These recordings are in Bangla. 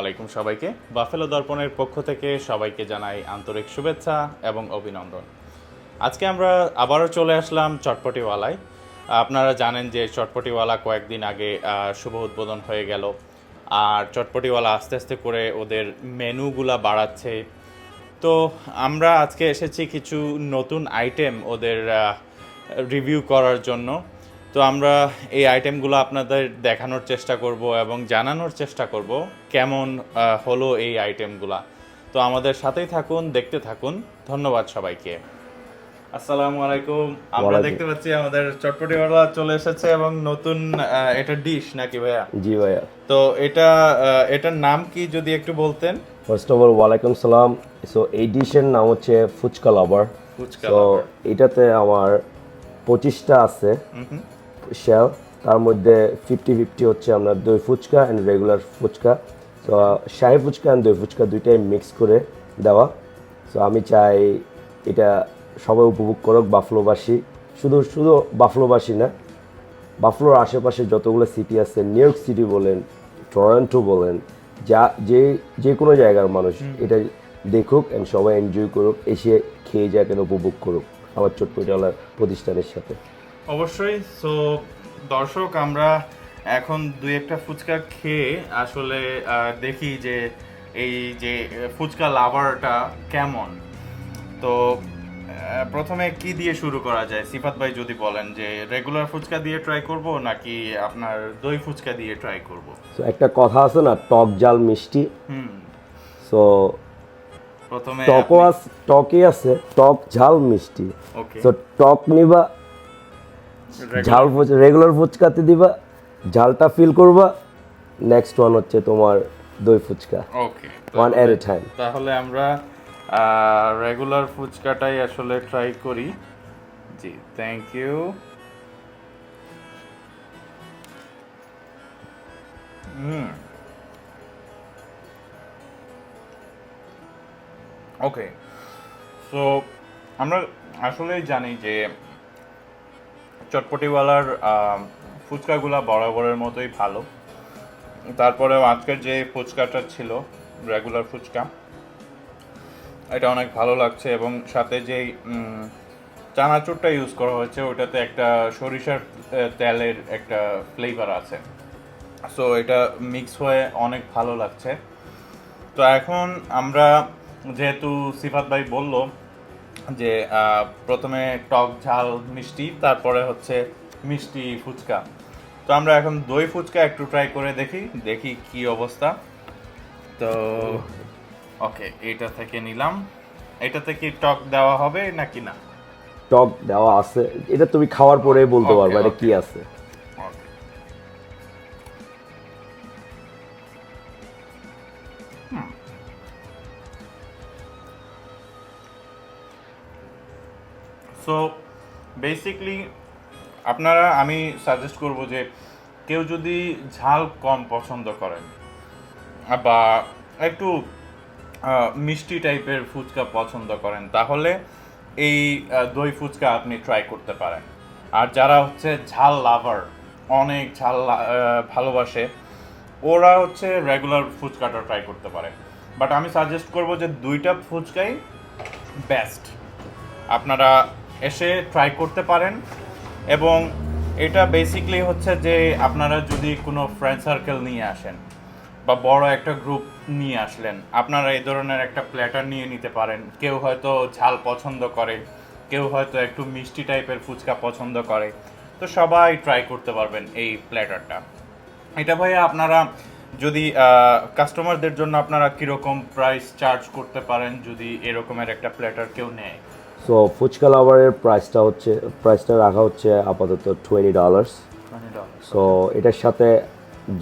আলাইকুম সবাইকে। বাফেলো দর্পণের পক্ষ থেকে সবাইকে জানাই আন্তরিক শুভেচ্ছা এবং অভিনন্দন। আজকে আমরা আবারও চলে আসলাম চটপটিওয়ালায়। আপনারা জানেন যে চটপটিওয়ালা কয়েকদিন আগে শুভ উদ্বোধন হয়ে গেল। আর চটপটিওয়ালা আস্তে আস্তে করে ওদের মেনুগুলা বাড়াচ্ছে। তো আমরা আজকে এসেছি কিছু নতুন আইটেম ওদের রিভিউ করার জন্য। তো আমরা এই আইটেমগুলো আপনাদের দেখানোর চেষ্টা করব এবং জানানোর চেষ্টা করব কেমন হলো এই আইটেমগুলা তো আমাদের সাথেই থাকুন দেখতে থাকুন। ধন্যবাদ সবাইকে। আসসালামু আলাইকুম। আমরা দেখতে পাচ্ছি আমাদের চটপটিওয়ালা চলে এসেছে এবং নতুন এটা ডিশ নাকি ভাইয়া? জি ভাইয়া। তো এটা এটার নাম কি যদি একটু বলতেন? ফার্স্ট অফ অল ওয়ালাইকুম সালাম। সো এই ডিশের নাম হচ্ছে ফুচকা লাভার ফুচকা তো এটাতে আমার পঁচিশটা আছে। শেল তার মধ্যে ফিফটি ফিফটি হচ্ছে আমরা দই ফুচকা অ্যান্ড রেগুলার ফুচকা। তো শাহি ফুচকা অ্যান্ড দই ফুচকা দুইটাই মিক্স করে দেওয়া। সো আমি চাই এটা সবাই উপভোগ করুক বাফলোবাসী। শুধু শুধু বাফলোবাসী না বাফলোর আশেপাশে যতগুলো সিটি আছে নিউ ইয়র্ক সিটি বলেন টরন্টো বলেন যা যে যে কোনো জায়গার মানুষ এটা দেখুক অ্যান্ড সবাই এনজয় করুক এসে খেয়ে যাক উপভোগ করুক আমার চটপটিওয়ালার প্রতিষ্ঠানের সাথে। অবশ্যই। সো দর্শক আমরা এখন দুই একটা ফুচকা খেয়ে আসলে দেখি যে এই যে ফুচকা লাভারটা কেমন। তো প্রথমে কি দিয়ে শুরু করা যায়? সিফাত ভাই যদি বলেন যে রেগুলার ফুচকা দিয়ে ট্রাই করব নাকি আপনার দই ফুচকা দিয়ে ট্রাই করব? একটা কথা আছে না টক জাল মিষ্টি। হুম। সো প্রথমে টকও আছে টকে আছে টক ঝাল মিষ্টি। ওকে তো টক নিবা ঝাল রেগুলার ফুচকাতে দিবা ঝালটা ফিল করবা নেক্সট ওয়ান হচ্ছে তোমার দই fuchka. Okay one at a time তাহলে আমরা রেগুলার ফুচকাটাই আসলে ট্রাই করি। জি thank you hmm. Okay so আমরা আসলেই জানি যে চটপটিওয়ালার ফুচকাগুলা বরাবরের মতোই ভালো। তারপরেও আজকের যে ফুচকাটা ছিল রেগুলার ফুচকা, এটা অনেক ভালো লাগছে এবং সাথে যেই চানাচুরটা ইউজ করা হয়েছে ওটাতে একটা সরিষার তেলের একটা ফ্লেভার আছে। সো এটা মিক্স হয়ে অনেক ভালো লাগছে। তো এখন আমরা, যেহেতু সিফাত ভাই বলল যে প্রথমে টক ঝাল মিষ্টি তারপরে হচ্ছে মিষ্টি ফুচকা। তো আমরা এখন দই ফুচকা একটু ট্রাই করে দেখি দেখি কি অবস্থা। তো ওকে এটা থেকে নিলাম। এটাতে কি টক দেওয়া হবে নাকি না? টক দেওয়া আছে। এটা তুমি খাওয়ার পরে বলতে পারবে এটা কি আছে। সো বেসিকলি আপনারা, আমি সাজেস্ট করব যে, কেউ যদি ঝাল কম পছন্দ করেন, বা একটু মিষ্টি টাইপের ফুচকা পছন্দ করেন, তাহলে এই দই ফুচকা আপনি ট্রাই করতে পারেন। আর যারা হচ্ছে ঝাল লাভার অনেক ঝাল ভালোবাসে, ওরা হচ্ছে রেগুলার ফুচকাটা ট্রাই করতে পারে। বাট আমি সাজেস্ট করব যে, দুইটা ফুচকাই বেস্ট আপনারা এসে ট্রাই করতে পারেন। এবং এটা বেসিকলি হচ্ছে যে আপনারা যদি কোনো ফ্রেন্ড সার্কেল নিয়ে আসেন বা বড় একটা গ্রুপ নিয়ে আসলেন, আপনারা এই ধরনের একটা প্ল্যাটার নিয়ে নিতে পারেন। কেউ হয়তো ঝাল পছন্দ করে, কেউ হয়তো একটু মিষ্টি টাইপের ফুচকা পছন্দ করে। তো সবাই ট্রাই করতে পারবেন এই প্ল্যাটারটা এটা ভাইয়া আপনারা যদি কাস্টমারদের জন্য আপনারা কীরকম প্রাইস চার্জ করতে পারেন যদি এরকমের একটা প্ল্যাটার কেউ নেয়? সো ফুচকা লাভারের প্রাইসটা হচ্ছে প্রাইসটা রাখা হচ্ছে আপাতত টোয়েন্টি ডলার্স সো এটার সাথে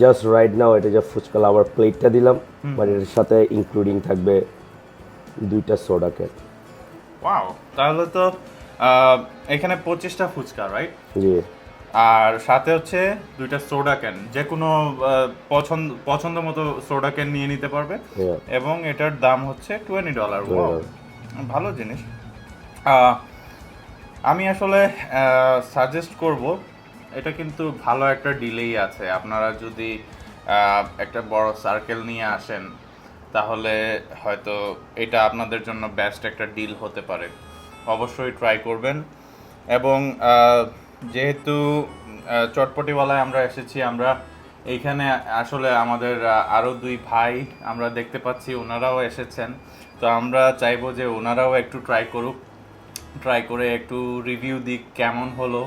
জাস্ট রাইট নাও এটা যে ফুচকা লাভার প্লেটটা দিলাম বাট এটার সাথে ইনক্লুডিং থাকবে দুইটা সোডা কেক ওয়াও তাহলে তো এখানে পঁচিশটা ফুচকা রাইট জি। আর সাথে হচ্ছে দুইটা সোডা ক্যান যে কোনো পছন্দ পছন্দ মতো সোডা ক্যান নিয়ে নিতে পারবে। এবং এটার দাম হচ্ছে টোয়েন্টি ডলার ভালো জিনিস। আমি আসলে সাজেস্ট করব, এটা কিন্তু ভালো একটা ডিলেই আছে। আপনারা যদি একটা বড় সার্কেল নিয়ে আসেন, তাহলে হয়তো এটা আপনাদের জন্য বেস্ট একটা ডিল হতে পারে। অবশ্যই ট্রাই করবেন। এবং যেহেতু চটপটিওয়ালায় আমরা এসেছি, আমরা এইখানে আসলে আমাদের আরও দুই ভাই আমরা দেখতে পাচ্ছি, ওনারাও এসেছেন। তো আমরা চাইব যে ওনারাও একটু ট্রাই করুক। ট্রাই করে একটু রিভিউ দিক কেমন হলো।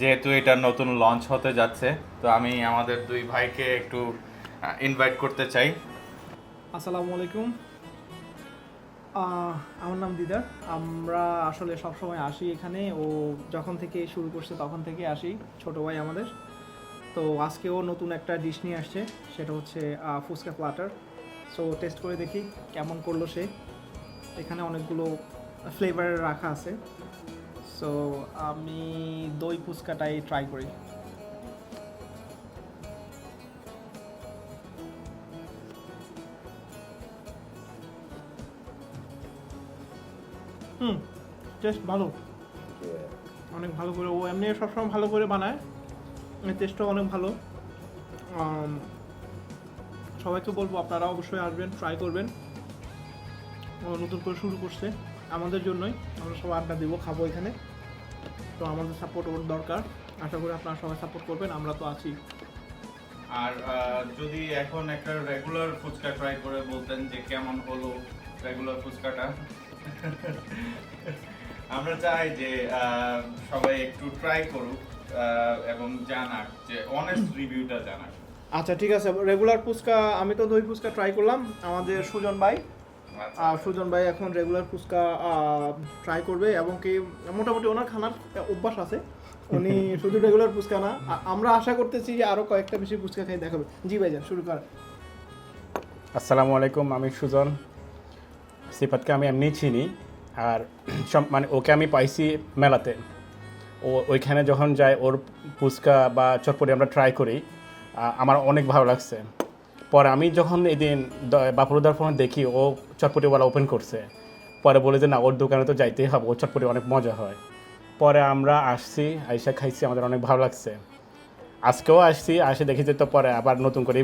যেহেতু এটা নতুন লঞ্চ হতে যাচ্ছে, তো আমি আমাদের দুই ভাইকে একটু ইনভাইট করতে চাই। আসসালামু আলাইকুম। আমার নাম দিদার। আমরা আসলে সব সময় আসি এখানে। ও যখন থেকে শুরু করছে তখন থেকে আসি, ছোট ভাই আমাদের। তো আজকেও নতুন একটা ডিশ নিয়ে আসছে, সেটা হচ্ছে ফুচকা প্লাটার সো টেস্ট করে দেখি কেমন করল সে। এখানে অনেকগুলো ফ্লেভার রাখা আছে। সো আমি দই ফুচকাটাই ট্রাই করি। হুম টেস্ট ভালো। অনেক ভালো করে ও এমনি সবসময় ভালো করে বানায়। টেস্টও অনেক ভালো। সবাইকে বলব আপনারা অবশ্যই আসবেন ট্রাই করবেন। ও নতুন করে শুরু করছে। আমাদের জন্যই। আমরা সবাই আড্ডা দেবো খাব এখানে। তো আমাদের সাপোর্ট ওর দরকার। আশা করি আপনারা সবাই সাপোর্ট করবেন আমরা তো আছি। আর যদি এখন একটা রেগুলার ফুচকা ট্রাই করে বলতেন যে কেমন হলো রেগুলার ফুচকাটা? আমরা চাই যে সবাই একটু ট্রাই করুক এবং জানাক যে অনেস্ট রিভিউটা জানাক। আচ্ছা ঠিক আছে। রেগুলার ফুচকা আমি তো দই ফুচকা ট্রাই করলাম। আমাদের সুজন ভাই সুজন ভাই এখন রেগুলার ফুচকা ট্রাই করবে এবং কি মোটামুটি ওনার খানার অভ্যাস আছে। উনি শুধু রেগুলার ফুচকা না আমরা আশা করতেছি যে আরও কয়েকটা বেশি ফুচকা খাই দেখাবে। জি ভাইজান শুরু কর আসসালামু আলাইকুম আমি সুজন। সিফাতকে আমি এমনি চিনি আর সব- মানে ওকে আমি পাইছি মেলাতে। ও ওইখানে যখন যায় ওর ফুচকা বা চটপটি আমরা ট্রাই করি আমার অনেক ভালো লাগছে। পরে আমি যখন এদিন বাপুরদার ফোনে দেখি, ও চটপটিওয়ালা ওপেন করছে। পরে বলে যে, না, ওর দোকানে তো যাইতেই হবে, ওর চটপটি অনেক মজা হয়। পরে আমরা আসছি, আইসা খাইছি, আমাদের অনেক ভালো লাগছে। আজকেও আসছি, আসে দেখি যে তো পরে আবার নতুন করে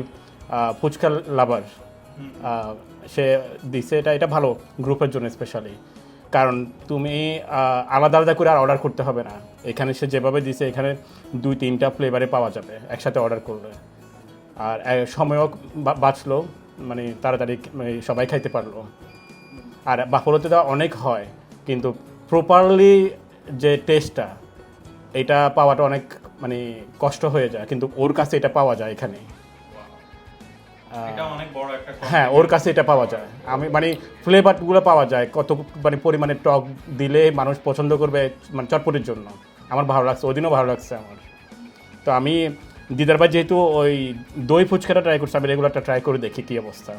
ফুচকা লাভার সে দিছে। এটা এটা ভালো গ্রুপের জন্য স্পেশালি কারণ তুমি আলাদা আলাদা করে আর অর্ডার করতে হবে না। এখানে সে যেভাবে দিছে, এখানে দুই, তিনটা ফ্লেভারে পাওয়া যাবে, একসাথে অর্ডার করলে। আর সময়ও বাঁচলো মানে তাড়াতাড়ি মানে সবাই খাইতে পারল। আর বাফলোতে তো অনেক হয় কিন্তু প্রপারলি যে টেস্টটা এটা পাওয়াটা অনেক মানে কষ্ট হয়ে যায় কিন্তু ওর কাছে এটা পাওয়া যায় এখানে। হ্যাঁ ওর কাছে এটা পাওয়া যায়। আমি মানে ফ্লেভারগুলো পাওয়া যায় কত মানে পরিমাণে টক দিলে মানুষ পছন্দ করবে মানে চটপটির জন্য। আমার ভালো লাগছে ওই দিনও ভালো লাগছে আমার। তো আমি দিদার ভাই যেহেতু ওই দই ফুচকাটা ট্রাই করছি আমি রেগুলারটা ট্রাই করে দেখি কি অবস্থা।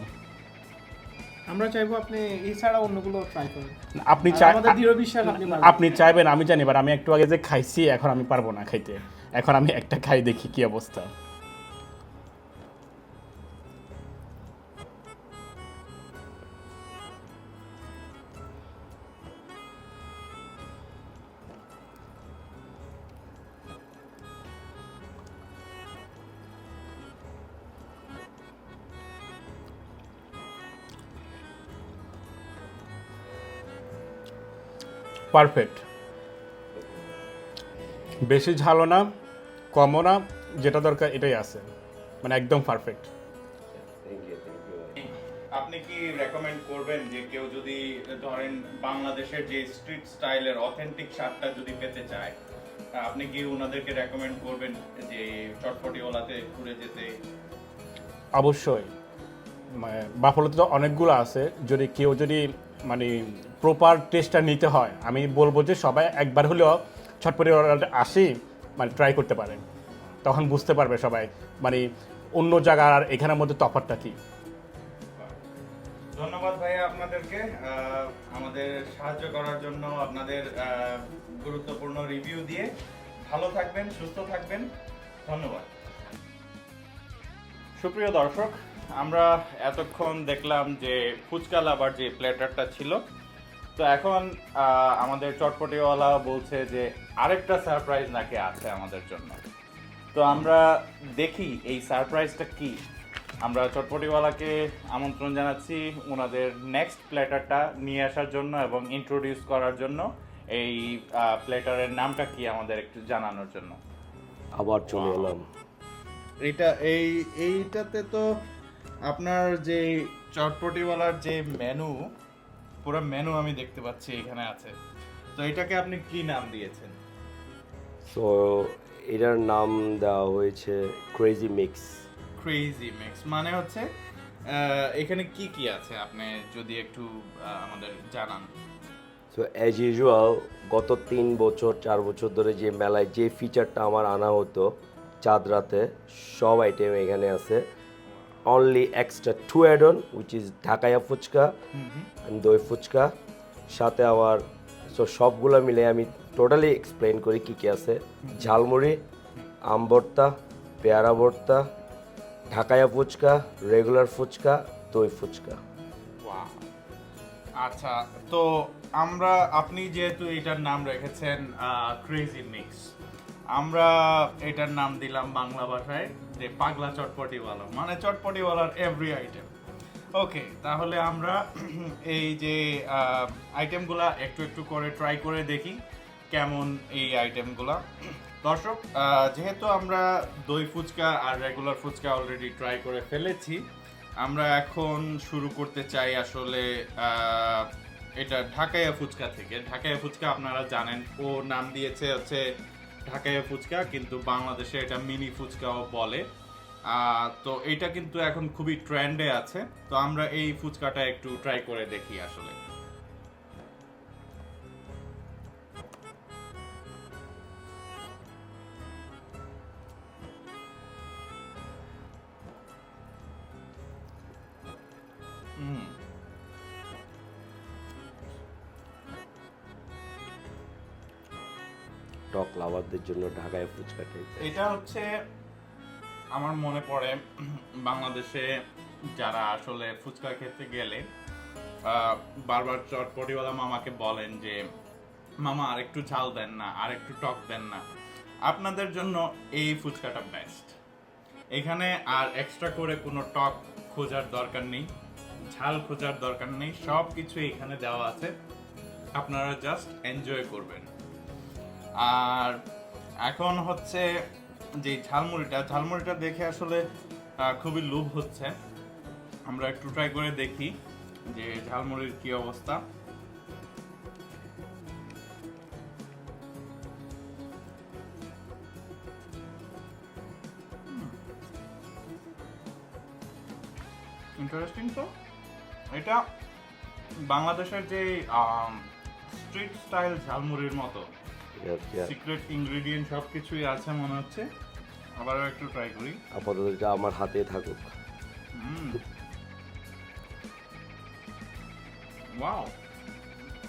আমরা চাইব আপনি এছাড়া অন্যগুলো ট্রাই করেন। আপনি চাই আমাদের দৃঢ় বিশ্বাস আপনি পারবেন। আপনি চাইবেন আমি জানি বাট আমি একটু আগে যে খাইছি এখন আমি পারব না খাইতে। এখন আমি একটা খাই দেখি কি অবস্থা। পারফেক্ট। বেশি ঝালও না কমও না যেটা দরকার এটাই আছে। মানে একদম পারফেক্ট। আপনি কি রেকমেন্ড করবেন যে কেউ যদি ধরেন বাংলাদেশের যে স্ট্রিট স্টাইলের অথেন্টিক স্বাদটা যদি পেতে চায় আপনি কি ওনাদেরকে রেকমেন্ড করবেন যে চটপটিওয়ালাতে ঘুরে যেতে? অবশ্যই। মানে বাফলোতে তো অনেকগুলো আছে। যদি কেউ যদি মানে প্রপার টেস্টটা নিতে হয়। আমি বলব যে সবাই একবার হলেও ছটপটি আসি মানে ট্রাই করতে পারেন তখন বুঝতে পারবে সবাই মানে অন্য জায়গার আর এখানের মধ্যে তফাৎটা কী। ধন্যবাদ ভাইয়া আপনাদেরকে। আমাদের সাহায্য করার জন্য আপনাদের গুরুত্বপূর্ণ রিভিউ দিয়ে ভালো থাকবেন সুস্থ থাকবেন। ধন্যবাদ। সুপ্রিয় দর্শক আমরা এতক্ষণ দেখলাম যে ফুচকা লাভার যে প্লেটারটা ছিল। তো এখন আহ, আমাদের চটপটিওয়ালা বলছে যে আরেকটা সারপ্রাইজ নাকি আছে আমাদের জন্য। তো আমরা দেখি এই সারপ্রাইজটা কি। আমরা চটপটিওয়ালাকে আমন্ত্রণ জানাচ্ছি ওনাদের নেক্সট প্ল্যাটারটা নিয়ে আসার জন্য এবং ইন্ট্রোডিউস করার জন্য। এই প্ল্যাটারের নামটা কি আমাদের একটু জানানোর জন্য। আবার চলে এলাম। এটা এই এইটাতে তো আপনার যে চটপটিওয়ালার যে মেনু পুরো মেনু আমি দেখতে পাচ্ছি এখানে আছে। তো এটাকে আপনি কি নাম দিয়েছেন? সো এটার নাম দেওয়া হয়েছে ক্রেজি মিক্স ক্রেজি মিক্স মানে হচ্ছে এখানে কি কি আছে আপনি যদি একটু আমাদের জানান। সো অ্যাজ ইউজুয়াল গত তিন বছর চার বছর ধরে যে মেলায় যে ফিচারটা আমার আনা হতো চাঁদ রাতে সব আইটেম এখানে আছে। Only extra to add on which is Dhakaiya fuchka and doi fuchka সাথে আবার সো সবগুলো মিলে আমি টোটালি এক্সপ্লেন করি কী কী আছে। ঝালমুড়ি আম ভর্তা পেয়ারা ভর্তা ঢাকাইয়া ফুচকা রেগুলার ফুচকা দই ফুচকা Wow. আচ্ছা তো আমরা আপনি যেহেতু এটার নাম রেখেছেন ক্রেজি মিক্স আমরা এটার নাম দিলাম বাংলা ভাষায় যে পাগলা চটপটিওয়ালা মানে চটপটিওয়ালার এভরি আইটেম ওকে তাহলে আমরা এই যে আইটেমগুলা একটু একটু করে ট্রাই করে দেখি কেমন এই আইটেমগুলা দর্শক যেহেতু আমরা দই ফুচকা আর রেগুলার ফুচকা অলরেডি ট্রাই করে ফেলেছি, আমরা এখন শুরু করতে চাই আসলে এটা ঢাকাইয়া ফুচকা থেকে। ঢাকাইয়া ফুচকা আপনারা জানেন, ও নাম দিয়েছে হচ্ছে ঢাকাইয়া ফুচকা, কিন্তু বাংলাদেশে এটা মিনি ফুচকাও বলে। তো এটা কিন্তু এখন খুবই ট্রেন্ডে আছে। তো আমরা এই ফুচকাটা একটু ট্রাই করে দেখি আসলে। লাভারদের জন্য ঢাকায় ফুচকা এটা হচ্ছে আমার মনে পড়ে, বাংলাদেশে যারা আসলে ফুচকা খেতে গেলে বারবার চটপটিওয়ালা মামাকে বলেন যে, মামা আর একটু ঝাল দেন না আর একটু টক দেন না। আপনাদের জন্য এই ফুচকাটা বেস্ট এখানে আর এক্সট্রা করে কোনো টক খোঁজার দরকার নেই, ঝাল খোঁজার দরকার নেই সব কিছু এখানে দেওয়া আছে। আপনারা জাস্ট এনজয় করবেন। আর এখন হচ্ছে যে ঝালমুড়িটা ঝালমুড়িটা দেখে আসলে খুবই লোভ হচ্ছে। আমরা একটু ট্রাই করে দেখি যে ঝালমুড়ির কি অবস্থা। ইন্টারেস্টিং তো। এটা বাংলাদেশের যে স্ট্রিট স্টাইল ঝালমুড়ির মতো। সিক্রেট ইনগ্রেডিয়েন্ট সব কিছুই আছে মনে হচ্ছে। আবারও একটু ট্রাই করি। আপাতত এটা আমার হাতে থাকুক। ওয়াও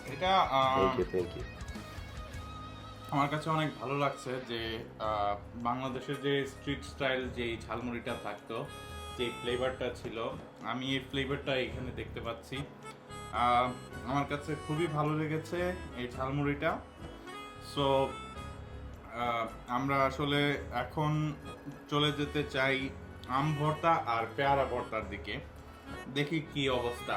এটা থ্যাংক ইউ থ্যাংক ইউ আমার কাছে অনেক ভালো লাগছে যে বাংলাদেশের যে স্ট্রিট স্টাইল যে ঝালমুড়িটা থাকতো যে ফ্লেভারটা ছিল আমি এই ফ্লেভারটা এখানে দেখতে পাচ্ছি। আহ, আমার কাছে খুবই ভালো লেগেছে এই ঝালমুড়িটা। সো আমরা আসলে এখন চলে যেতে চাই আম ভর্তা আর পেয়ারা ভর্তার দিকে। দেখি কি অবস্থা।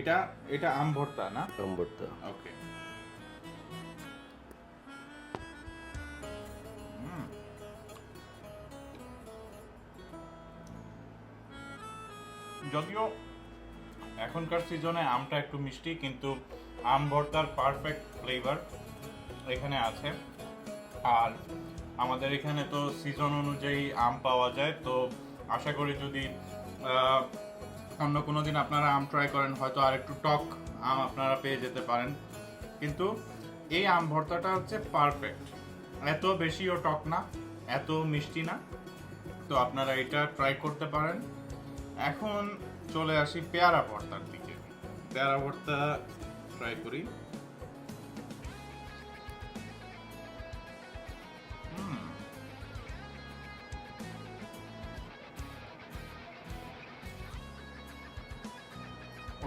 এটা এটা আম ভর্তা না? নম্বরটা ওকে যদিও এখনকার সিজনে আমটা একটু মিষ্টি, কিন্তু আম ভর্তার পারফেক্ট ফ্লেভার এখানে আছে। আর আমাদের এখানে তো সিজন অনুযায়ী আম পাওয়া যায়, তো আশা করি যদি অন্য কোনো দিন আপনারা আম ট্রাই করেন, হয়তো আর একটু টক আম আপনারা পেয়ে যেতে পারেন। কিন্তু এই আম ভর্তাটা হচ্ছে পারফেক্ট এত বেশিও টক না, এত মিষ্টি না। তো আপনারা এটা ট্রাই করতে পারেন। এখন চলে আসি পেয়ারা ভর্তার দিকে। পেয়ারা ভর্তা ট্রাই করি।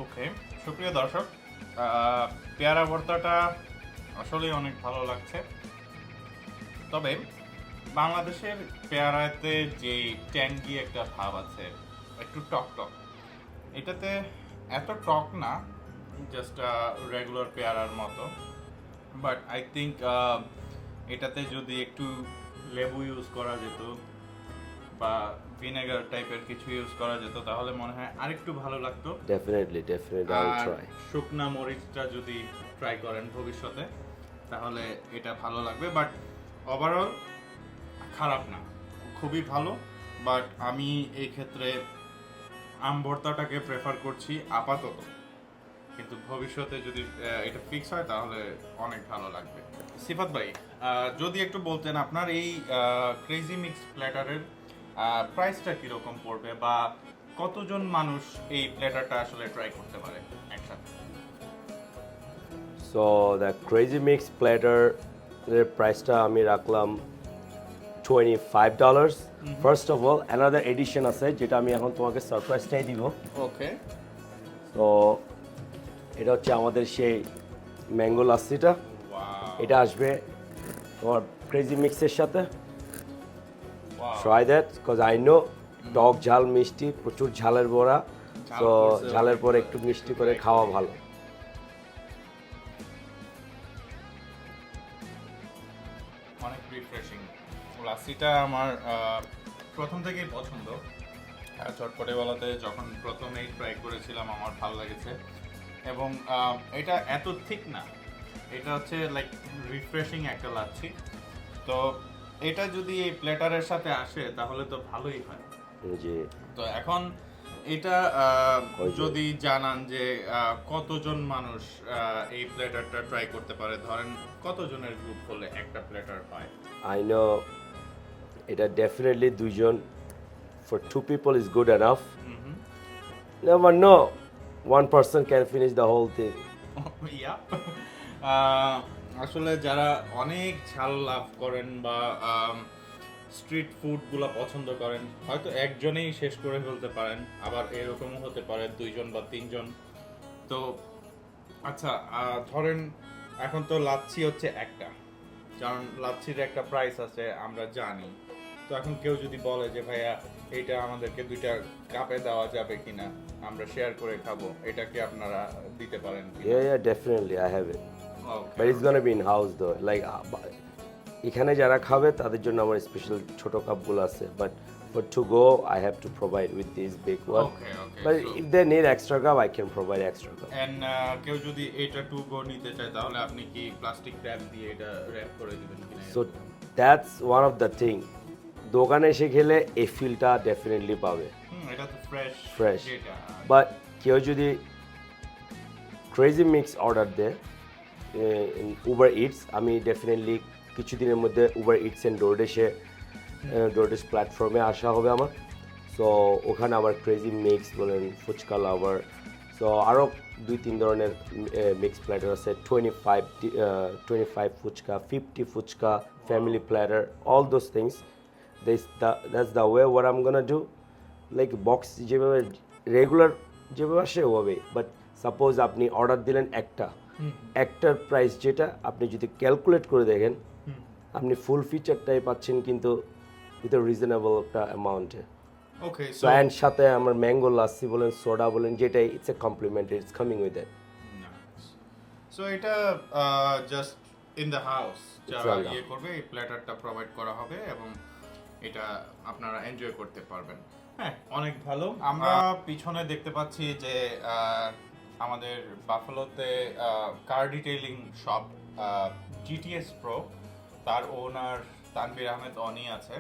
ওকে সুপ্রিয় দর্শক পেয়ারা ভর্তাটা আসলেই অনেক ভালো লাগছে। তবে বাংলাদেশের পেয়ারাতে যে ট্যাঙ্গি একটা ভাব আছে, একটু টক টক। এটাতে এত টক না জাস্ট রেগুলার পেয়ারার মতো। বাট আই থিঙ্ক এটাতে যদি একটু লেবু ইউজ করা যেত বা ভিনেগার টাইপের কিছু ইউজ করা যেত তাহলে মনে হয় আরেকটু ভালো লাগতো। ডেফিনেটলি ডেফিনেটলি আই আর ট্রাই শুকনা মরিচটা যদি ট্রাই করেন ভবিষ্যতে তাহলে এটা ভালো লাগবে। বাট ওভারঅল খারাপ না। খুবই ভালো বাট আমি এই ক্ষেত্রে আম ভর্তাটাকে প্রেফার করছি আপাতত। কিন্তু ভবিষ্যতে যদি এটা ফিক্স হয়, তাহলে অনেক ভালো লাগবে। সিফাত ভাই যদি একটু বলতেন আপনার এই ক্রেজি মিক্স প্ল্যাটারের প্রাইসটা কীরকম পড়বে বা কতজন মানুষ এই প্ল্যাটারটা আসলে ট্রাই করতে পারে একসাথে? So the crazy mix platter এর প্রাইসটা আমি রাখলাম twenty five dollars first of all another edition আছে যেটা আমি এখন তোমাকে সারপ্রাইজটাই দিব। ওকে তো এটা হচ্ছে আমাদের সেই ম্যাঙ্গো লাস্সিটা এটা আসবে তোমার ক্রেজি মিক্সের সাথে। Try that because I know টক ঝাল মিষ্টি প্রচুর ঝালের বড়া। তো ঝালের পরে একটু মিষ্টি করে খাওয়া ভালো। লাসিটা আমার প্রথম থেকেই পছন্দ। আর চটপটেওয়ালাতে যখন প্রথমেই ট্রাই করেছিলাম আমার ভালো লেগেছে। এবং এটা এত ঠিক না। এটা হচ্ছে লাইক রিফ্রেশিং একটা লাচ্ছি। তো এটা যদি এই প্লেটারের সাথে আসে তাহলে তো ভালোই হয়। তো এখন এটা যদি জানান যে কতজন মানুষ এই প্লেটারটা ট্রাই করতে পারে? ধরেন কতজনের গ্রুপ হলে একটা প্লেটার পায়? আই নো এটা ডেফিনেটলি দুইজন for two people is good enough never no one person can finish the whole thing আসলে যারা অনেক ঝাল লাভ করেন বা স্ট্রিট ফুডগুলো পছন্দ করেন, হয়তো একজনেই শেষ করে ফেলতে পারেন, আবার এরকমও হতে পারে দুইজন বা তিনজন। তো আচ্ছা ধরেন এখন তো লাচ্ছি হচ্ছে একটা, কারণ লাচ্ছির একটা প্রাইস আছে, আমরা জানি। তো এখন কেউ যদি বলে যে ভাইয়া এটা আমাদেরকে দুইটা কাপে দেওয়া যাবে কিনা আমরা শেয়ার করে খাব এটা কি আপনারা দিতে পারেন definitely. I have it. Okay. But it's gonna be in house though. Like uh, এখানে যারা খাবে তাদের জন্য আমার স্পেশাল ছোট কাপগুলো আছে but for to go I have to provide with this big one. But if they need extra cup I can provide extra cup uh, কেউ যদি এটা টু গো নিতে চায় তাহলে আপনি কি প্লাস্টিক র্যাপ দিয়ে এটা র্যাপ করে দিবেন কিনা so that's one of the thing দোকানে এসে খেলে এই ফিলটা ডেফিনেটলি পাবে। ফ্রেশ ফ্রেশ বাট কেউ যদি ক্রেজি মিক্স অর্ডার দেয় উবার ইটস আমি ডেফিনেটলি কিছুদিনের মধ্যে উবার ইটস অ্যান্ড ডোরডেশে ডোরডেশ প্ল্যাটফর্মে আসা হবে আমার। সো ওখানে আবার ক্রেজি মিক্স বলেন ফুচকা লাভার সো আরও দুই তিন ধরনের মিক্স প্ল্যাটার আছে। Twenty five twenty five fuchka fifty fuchka family platter all those things this the that's the way we're um gonna do like box যেভাবে রেগুলার যেভাবে আসে ওভাবেই বাট সাপোজ আপনি অর্ডার দিলেন একটা। একটার প্রাইস যেটা আপনি যদি ক্যালকুলেট করে দেখেন আপনি ফুল ফিচারটাই পাচ্ছেন কিন্তু উইথ রিজনেবল একটা অ্যামাউন্টে ওকে সো অ্যান্ড সাথে আমার ম্যাঙ্গো লাসি বলেন সোডা বলেন যেটাই it's a compliment it's coming with that so এটা জাস্ট ইন দ্য হাউস যারা ইয়ে করবে এই প্ল্যাটারটা প্রোভাইড করা হবে এবং এটা আপনারা এনজয় করতে পারবেন। হ্যাঁ অনেক ভালো। আমরা পিছনে দেখতে পাচ্ছি যে আমাদের বাফালোতে car detailing shop GTS pro তার ওনার তানভীর আহমেদ অনি আছে।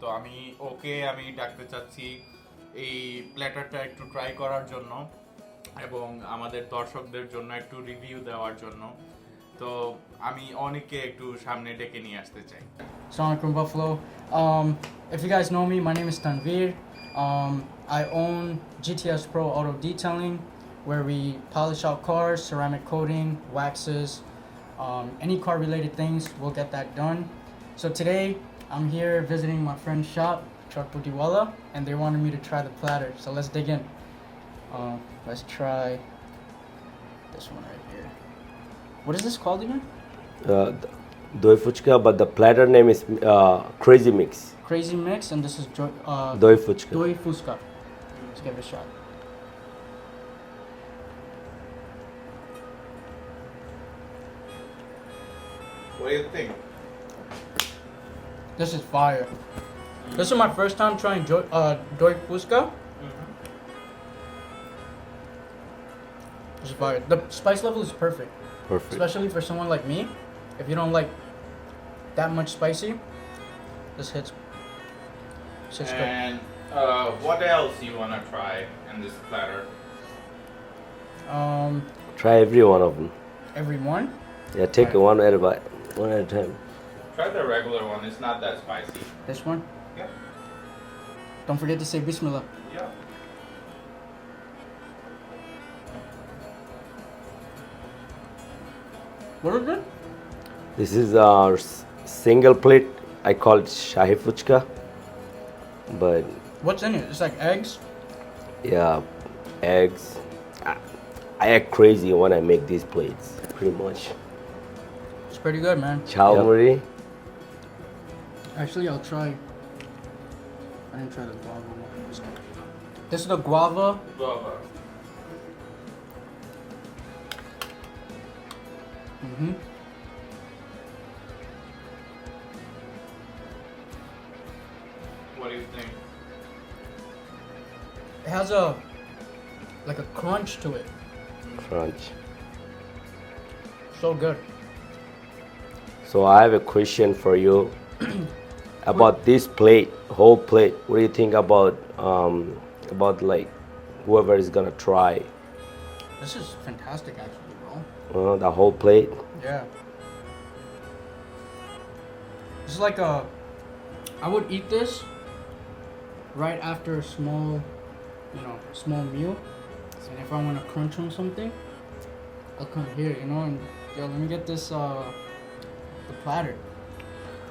তো আমি ওকে আমি ডাকতে চাচ্ছি এই প্ল্যাটারটা একটু ট্রাই করার জন্য এবং আমাদের দর্শকদের জন্য একটু রিভিউ দেওয়ার জন্য। তো আমি অনেককে একটু সামনে ডেকে নিয়ে আসতে চাই Assalamualaikum Buffalo. Um, if you guys know me, my name is Tanvir. Um, I own GTS Pro Auto Detailing, where we polish out cars, ceramic coating, waxes, um, any car related things, we'll get that done. So today, I'm here visiting my friend's shop, Truck Budiwala, and they wanted me to try the platter. So let's dig in. Uh, let's try this one right here. What is this called again? Doi fuchka, but the platter name is uh, Crazy Mix. Crazy mix, and this is jo- uh, Doi fuchka. Doi Fusca. Let's give it a shot. What do you think? This is fire. This is my first time trying jo- uh, Doi Fusca. This is fire. The spice level is perfect, Perfect. especially for someone like me. If you don't like that much spicy, this hits. This hits good. And uh, what else you wanna try in this platter? Um, Try every one of them. every one. Yeah, take it one at a bite, one at a time. Try the regular one. It's not that spicy. This one. Yeah. Don't forget to say Bismillah. Yeah. What is it? This is our single plate. I call it Shahi Fuchka. But What's in it? It's like eggs. yeah, eggs. I, I act crazy when I make these plates, pretty much. It's pretty good, man. Chow Yep. Actually, I'll try. I didn't try the guava one. This is the guava. Guava. Mm-hmm. Has a like a crunch to it. Crunch. So good. So I have a question for you about this plate, whole plate. What do you think about um, about like whoever is gonna try This is fantastic, actually, bro. uh, the whole plate? Yeah. It's like a. I would eat this right after a small, you know, small meal. And if I want to crunch on something, I'll come here, you know, and yo, let me get this, uh, the platter.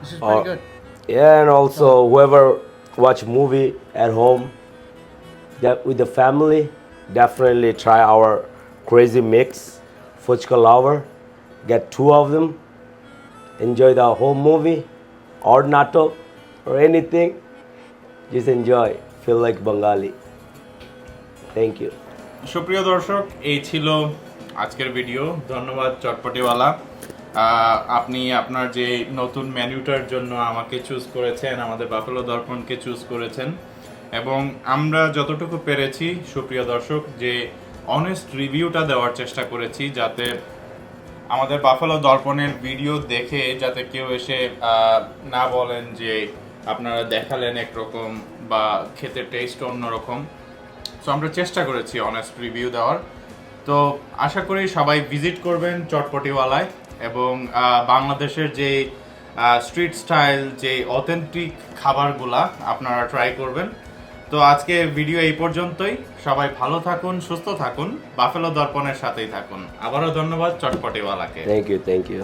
This is pretty Oh. good. Yeah, and also whoever watch movie at home, that with the family, definitely try our crazy mix, Fuchka Lover. Get two of them. Enjoy the whole movie, or nato, or anything. Just enjoy. Feel like Bengali. Thank you সুপ্রিয় দর্শক, এই ছিল আজকের ভিডিও ধন্যবাদ চটপটিওয়ালা। আপনি আপনার যে নতুন মেনুটার জন্য আমাকে চুজ করেছেন, আমাদের বাফেলো দর্পণকে চুজ করেছেন, এবং আমরা যতটুকু পেরেছি, সুপ্রিয় দর্শক, যে অনেস্ট রিভিউটা দেওয়ার চেষ্টা করেছি, যাতে আমাদের বাফেলো দর্পণের ভিডিও দেখে, যাতে কেউ এসে না বলেন যে আপনারা দেখালেন একরকম বা খেতে টেস্ট অন্যরকম। সো আমরা চেষ্টা করেছি অনেস্ট রিভিউ দেওয়ার। তো আশা করি সবাই ভিজিট করবেন চটপটিওয়ালায় এবং বাংলাদেশের যে স্ট্রিট স্টাইল যে অথেন্টিক খাবারগুলা আপনারা ট্রাই করবেন। তো আজকে ভিডিও এই পর্যন্তই। সবাই ভালো থাকুন, সুস্থ থাকুন, বাফেলো দর্পণের সাথেই থাকুন। আবারও ধন্যবাদ চটপটিওয়ালাকে। Thank you thank you.